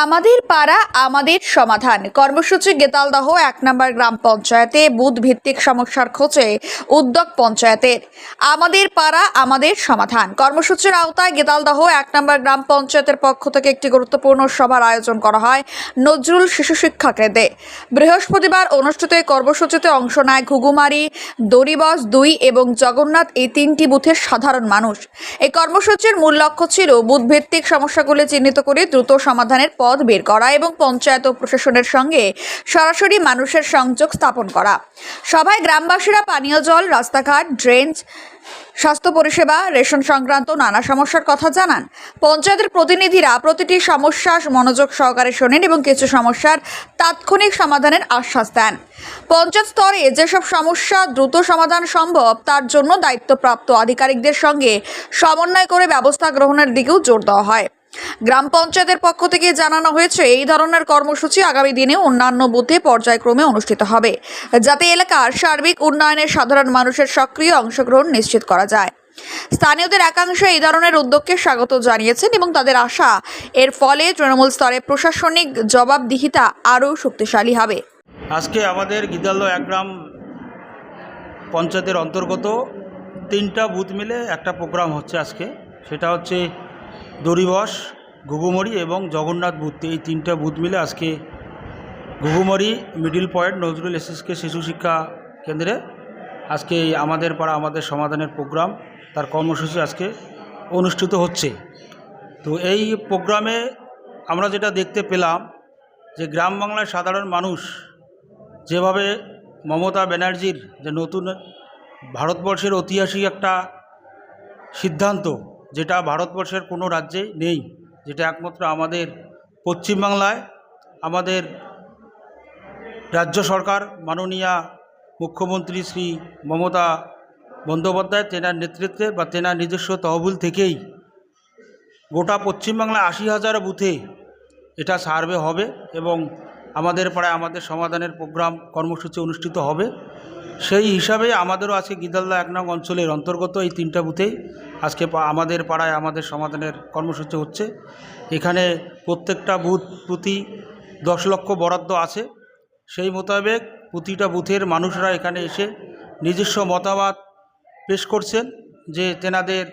আমাদের পাড়া, আমাদের সমাধান। কর্মসূচি গেতালদহ, এক নম্বর গ্রাম পঞ্চায়েতে বুথ ভিত্তিক সমস্যার খোঁজে উদ্যোগ পঞ্চায়েতের। আমাদের পাড়া, আমাদের সমাধান। কর্মসূচির আওতায় গেতালদহ, এক নম্বর গ্রাম পঞ্চায়েতের পক্ষ থেকে একটি গুরুত্বপূর্ণ সভার আয়োজন করা হয় নজরুল শিশু শিক্ষা কেন্দ্রে। বৃহস্পতিবার অনুষ্ঠিত কর্মসূচিতে অংশ নেয় ঘুঘুমারি, দড়িবস দুই এবং জগন্নাথ এই তিনটি বুথের সাধারণ মানুষ। এই কর্মসূচির মূল লক্ষ্য ছিল বুথ ভিত্তিক সমস্যাগুলি চিহ্নিত করে দ্রুত সমাধানের পথ বের করা এবং পঞ্চায়েত ও প্রশাসনের সঙ্গে সরাসরি মানুষের সংযোগ স্থাপন করা। সভায় গ্রামবাসীরা পানীয় জল, রাস্তাঘাট, ড্রেন, স্বাস্থ্য পরিষেবা, রেশন সংক্রান্ত নানা সমস্যার কথা জানান। পঞ্চায়েতের প্রতিনিধিরা প্রতিটি সমস্যা মনোযোগ সহকারে শোনেন এবং কিছু সমস্যার তাৎক্ষণিক সমাধানের আশ্বাস দেন। পঞ্চায়েত স্তরে যেসব সমস্যা দ্রুত সমাধান সম্ভব, তার জন্য দায়িত্বপ্রাপ্ত আধিকারিকদের সঙ্গে সমন্বয় করে ব্যবস্থা গ্রহণের দিকেও জোর দেওয়া হয়। গ্রাম পঞ্চায়েতের পক্ষ থেকে জানানো হয়েছে, এই ধরনের কর্মসূচি আগামী দিনে অন্যান্য বুথে পর্যায়ক্রমে অনুষ্ঠিত হবে, যাতে এলাকার সার্বিক উন্নয়নে সাধারণ মানুষের সক্রিয় অংশগ্রহণ নিশ্চিত করা যায়। স্থানীয়দের একাংশ এই ধরনের উদ্যোগকে স্বাগত জানিয়েছেন এবং তাদের আশা, এর ফলে তৃণমূল স্তরে প্রশাসনিক জবাবদিহিতা আরও শক্তিশালী হবে। আজকে আমাদের গিদাল্য এক গ্রাম পঞ্চায়েতের অন্তর্গত তিনটা বুথ মিলে একটা প্রোগ্রাম হচ্ছে আজকে। সেটা হচ্ছে দড়িবস ঘুঘুমড়ি এবং জগন্নাথ বুথ এই তিনটা বুথ মিলে আজকে ঘুঘুমড়ি মিডিল পয়েন্ট, নজরুল এসএসকে শিশু শিক্ষা কেন্দ্রে আজকে আমাদের পাড়া, আমাদের সমাধানের প্রোগ্রাম, তার কর্মসূচি আজকে অনুষ্ঠিত হচ্ছে। তো এই প্রোগ্রামে আমরা যেটা দেখতে পেলাম যে গ্রাম বাংলার সাধারণ মানুষ যেভাবে মমতা ব্যানার্জির যে নতুন ভারতবর্ষের ঐতিহাসিক একটা সিদ্ধান্ত যেটা ভারতবর্ষের কোনো রাজ্যে নেই, যেটা একমাত্র আমাদের পশ্চিমবাংলায়, আমাদের রাজ্য সরকার, মাননীয়া মুখ্যমন্ত্রী শ্রী মমতা বন্দ্যোপাধ্যায় তেনার নেতৃত্বে বা তেনার নিজস্ব তহবিল থেকেই গোটা পশ্চিমবাংলায় আশি হাজার বুথে এটা সার্ভে হবে এবং আমাদের পাড়ায় আমাদের সমাধানের প্রোগ্রাম কর্মসূচি অনুষ্ঠিত হবে। সেই হিসাবে আমাদেরও আজকে গিদালদা এক নং অঞ্চলের অন্তর্গত এই তিনটা বুথেই আজকে আমাদের পাড়ায় আমাদের সমাধানের কর্মসূচি হচ্ছে। এখানে প্রত্যেকটা বুথ প্রতি দশ লক্ষ বরাদ্দ আছে। সেই মোতাবেক প্রতিটা বুথের মানুষরা এখানে এসে নিজস্ব মতামত পেশ করছেন যে তেনাদের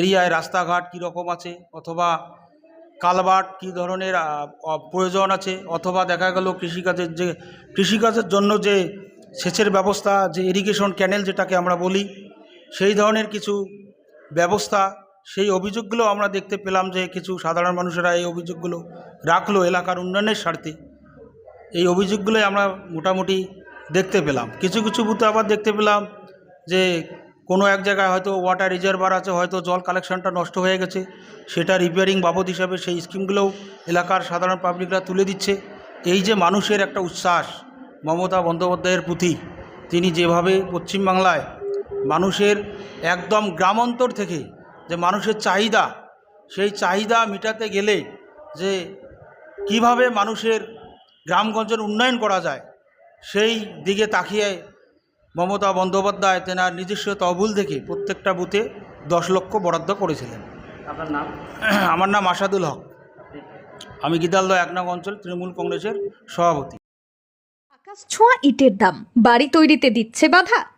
এরিয়ায় রাস্তাঘাট কীরকম আছে অথবা কালবাট কী ধরনের প্রয়োজন আছে অথবা দেখা গেল কৃষিকাজের যে, কৃষিকাজের জন্য যে সেচের ব্যবস্থা, যে ইরিগেশন ক্যানেল যেটাকে আমরা বলি, সেই ধরনের কিছু ব্যবস্থা, সেই অভিযোগগুলো আমরা দেখতে পেলাম যে কিছু সাধারণ মানুষেরা এই অভিযোগগুলো রাখল এলাকার উন্নয়নের স্বার্থে। এই অভিযোগগুলোই আমরা মোটামুটি দেখতে পেলাম। কিছু কিছু বুথে আবার দেখতে পেলাম যে কোনো এক জায়গায় হয়তো ওয়াটার রিজার্ভার আছে, হয়তো জল কালেকশনটা নষ্ট হয়ে গেছে। সেটা রিপেয়ারিং বাবদ হিসাবে সেই স্কিমগুলোও এলাকার সাধারণ পাবলিকরা তুলে দিচ্ছে। এই যে মানুষের একটা উচ্ছ্বাস মমতা বন্দ্যোপাধ্যায়ের প্রতি তিনি যেভাবে পশ্চিমবাংলায় মানুষের একদম গ্রামান্তর থেকে যে মানুষের চাহিদা সেই চাহিদা মেটাতে গেলে যে কীভাবে মানুষের গ্রামগঞ্জের উন্নয়ন করা যায় সেই দিকে তাকিয়ে মমতা বন্দ্যোপাধ্যায় তেনার নিজস্ব তহবিল থেকে প্রত্যেকটা বুথে দশ লক্ষ বরাদ্দ করেছিলেন। আপনার নাম? আমার নাম আসাদুল হক। আমি গিদালদহ এক নং অঞ্চল তৃণমূল কংগ্রেসের সভাপতি। আকাশ ছোঁয়া ইটের দাম বাড়ি তৈরিতে দিচ্ছে বাধা।